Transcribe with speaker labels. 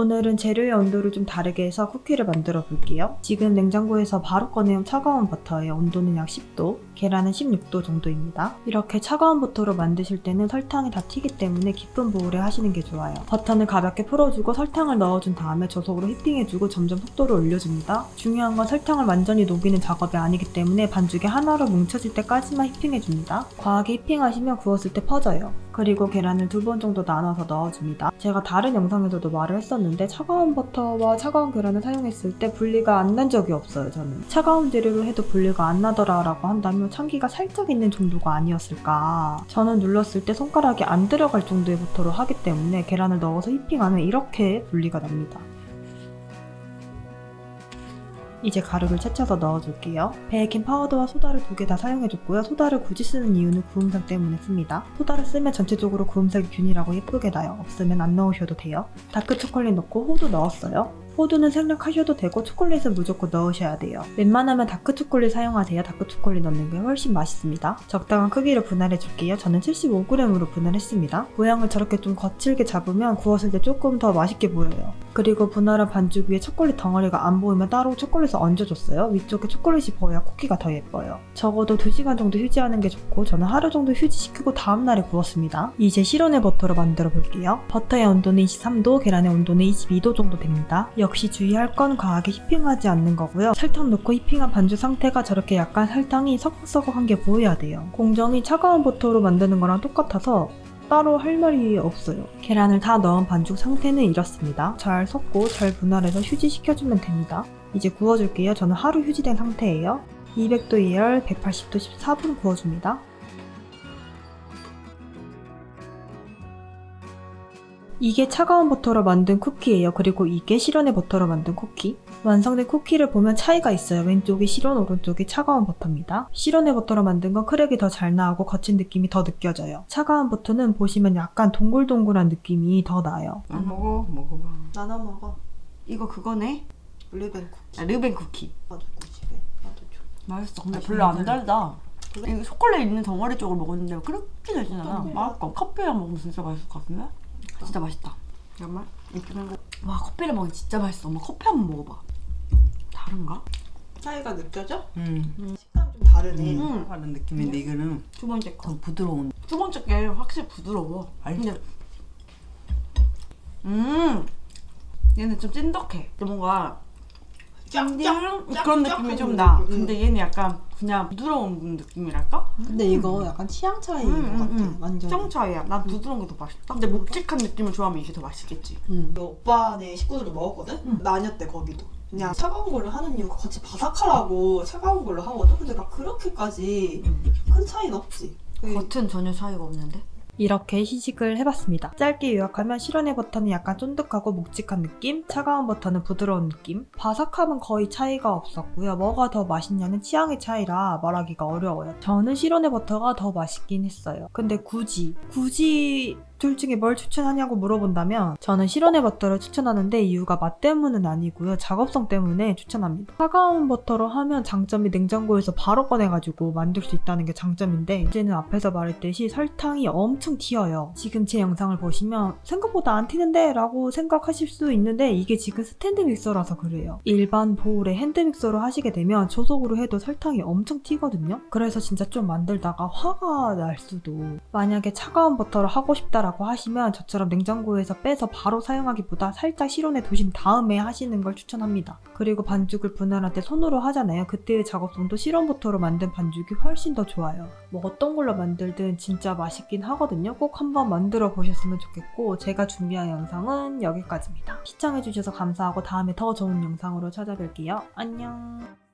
Speaker 1: 오늘은 재료의 온도를 좀 다르게 해서 쿠키를 만들어 볼게요. 지금 냉장고에서 바로 꺼내온 차가운 버터의 온도는 약 10도, 계란은 16도 정도입니다. 이렇게 차가운 버터로 만드실 때는 설탕이 다 튀기 때문에 깊은 보울에 하시는 게 좋아요. 버터는 가볍게 풀어주고 설탕을 넣어준 다음에 저속으로 휘핑해주고 점점 속도를 올려줍니다. 중요한 건 설탕을 완전히 녹이는 작업이 아니기 때문에 반죽이 하나로 뭉쳐질 때까지만 휘핑해줍니다. 과하게 휘핑하시면 구웠을 때 퍼져요. 그리고 계란을 두 번 정도 나눠서 넣어줍니다. 제가 다른 영상에서도 말을 했었는데 차가운 버터와 차가운 계란을 사용했을 때 분리가 안 난 적이 없어요, 저는. 차가운 재료로 해도 분리가 안 나더라 라고 한다면 참기가 살짝 있는 정도가 아니었을까. 저는 눌렀을 때 손가락이 안 들어갈 정도의 버터로 하기 때문에 계란을 넣어서 휘핑하면 이렇게 분리가 납니다. 이제 가루를 채쳐서 넣어줄게요. 베이킹 파우더와 소다를 두 개 다 사용해줬고요. 소다를 굳이 쓰는 이유는 구움살 때문에 씁니다. 소다를 쓰면 전체적으로 구움살이 균일하고 예쁘게 나요. 없으면 안 넣으셔도 돼요. 다크 초콜릿 넣고 호두 넣었어요. 호두는 생략하셔도 되고 초콜릿은 무조건 넣으셔야 돼요. 웬만하면 다크 초콜릿 사용하세요. 다크 초콜릿 넣는 게 훨씬 맛있습니다. 적당한 크기로 분할해 줄게요. 저는 75g으로 분할했습니다. 모양을 저렇게 좀 거칠게 잡으면 구웠을 때 조금 더 맛있게 보여요. 그리고 분할한 반죽 위에 초콜릿 덩어리가 안 보이면 따로 초콜릿을 얹어줬어요. 위쪽에 초콜릿이 보여야 쿠키가 더 예뻐요. 적어도 2시간 정도 휴지하는 게 좋고 저는 하루 정도 휴지시키고 다음날에 구웠습니다. 이제 실온의 버터로 만들어 볼게요. 버터의 온도는 23도, 계란의 온도는 22도 정도 됩니다. 역시 주의할 건 과하게 휘핑하지 않는 거고요. 설탕 넣고 휘핑한 반죽 상태가 저렇게 약간 설탕이 서걱서걱한 게 보여야 돼요. 공정이 차가운 버터로 만드는 거랑 똑같아서 따로 할 말이 없어요. 계란을 다 넣은 반죽 상태는 이렇습니다. 잘 섞고 잘 분할해서 휴지시켜주면 됩니다. 이제 구워줄게요. 저는 하루 휴지된 상태예요. 200도 예열 180도 14분 구워줍니다. 이게 차가운 버터로 만든 쿠키예요. 그리고 이게 실온의 버터로 만든 쿠키. 완성된 쿠키를 보면 차이가 있어요. 왼쪽이 실온, 오른쪽이 차가운 버터입니다. 실온의 버터로 만든 건 크랙이 더 잘 나오고 거친 느낌이 더 느껴져요. 차가운 버터는 보시면 약간 동글동글한 느낌이 더 나요.
Speaker 2: 안 먹어 먹어봐
Speaker 3: 나눠 먹어. 이거 그거네. 르벤 쿠키.
Speaker 2: 아, 르벤 쿠키
Speaker 3: 가지고 집에 나도 줘.
Speaker 2: 맛있어 근데 별로 안
Speaker 3: 거잖아.
Speaker 2: 달다
Speaker 3: 그래?
Speaker 2: 이거 초콜릿 있는 덩어리 쪽을 먹었는데 그렇게 달진 않아
Speaker 3: 음.
Speaker 2: 맛있고 커피랑 먹으면 진짜 맛있을 것 같은데? 진짜 맛있다 잠깐만 이렇게 하고 와 커피랑 먹으면 진짜 맛있어 엄마 커피 한번 먹어봐 다른가?
Speaker 3: 차이가 느껴져?
Speaker 2: 음.
Speaker 3: 식감 좀 다르네.
Speaker 2: 음. 다른 느낌인데 이거는
Speaker 3: 두 번째 거.
Speaker 2: 더 부드러운 두 번째 게 확실히 부드러워 근데 음 얘는 좀 찐득해 뭔가 찐득 그런 느낌이 좀 나. 근데 얘는 약간 그냥 부드러운 느낌이랄까?
Speaker 3: 근데 이거 약간 취향 차이인
Speaker 2: 음,
Speaker 3: 것 같아.
Speaker 2: 음, 음.
Speaker 3: 완전.
Speaker 2: 정 차이야. 난 부드러운 게 더 맛있다. 근데 묵직한 느낌을 좋아하면 이게 더 맛있겠지.
Speaker 3: 음. 오빠네 식구들을 먹었거든? 나뉘었 대 거기도. 그냥 차가운 걸로 하는 이유가 같이 바삭하라고 차가운 걸로 하거든? 근데 막 그렇게까지 큰 차이는 없지. 그
Speaker 2: 겉은 전혀 차이가 없는데.
Speaker 1: 이렇게 시식을 해봤습니다. 짧게 요약하면 실온의 버터는 약간 쫀득하고 묵직한 느낌, 차가운 버터는 부드러운 느낌, 바삭함은 거의 차이가 없었고요. 뭐가 더 맛있냐는 취향의 차이라 말하기가 어려워요. 저는 실온의 버터가 더 맛있긴 했어요. 근데 굳이, 굳이 둘 중에 뭘 추천하냐고 물어본다면 저는 실온의 버터를 추천하는데 이유가 맛 때문은 아니고요. 작업성 때문에 추천합니다. 차가운 버터로 하면 장점이 냉장고에서 바로 꺼내가지고 만들 수 있다는 게 장점인데 이제는 앞에서 말했듯이 설탕이 엄청 튀어요. 지금 제 영상을 보시면 생각보다 안 튀는데 라고 생각하실 수 있는데 이게 지금 스탠드 믹서라서 그래요. 일반 보울에 핸드 믹서로 하시게 되면 저속으로 해도 설탕이 엄청 튀거든요. 그래서 진짜 좀 만들다가 화가 날 수도. 만약에 차가운 버터를 하고 싶다 라고 하시면 저처럼 냉장고에서 빼서 바로 사용하기보다 살짝 실온에 두신 다음에 하시는 걸 추천합니다. 그리고 반죽을 분할할 때 손으로 하잖아요. 그때의 작업성도 실온 버터로 만든 반죽이 훨씬 더 좋아요. 뭐 어떤 걸로 만들든 진짜 맛있긴 하거든요. 꼭 한번 만들어 보셨으면 좋겠고 제가 준비한 영상은 여기까지입니다. 시청해주셔서 감사하고 다음에 더 좋은 영상으로 찾아뵐게요. 안녕.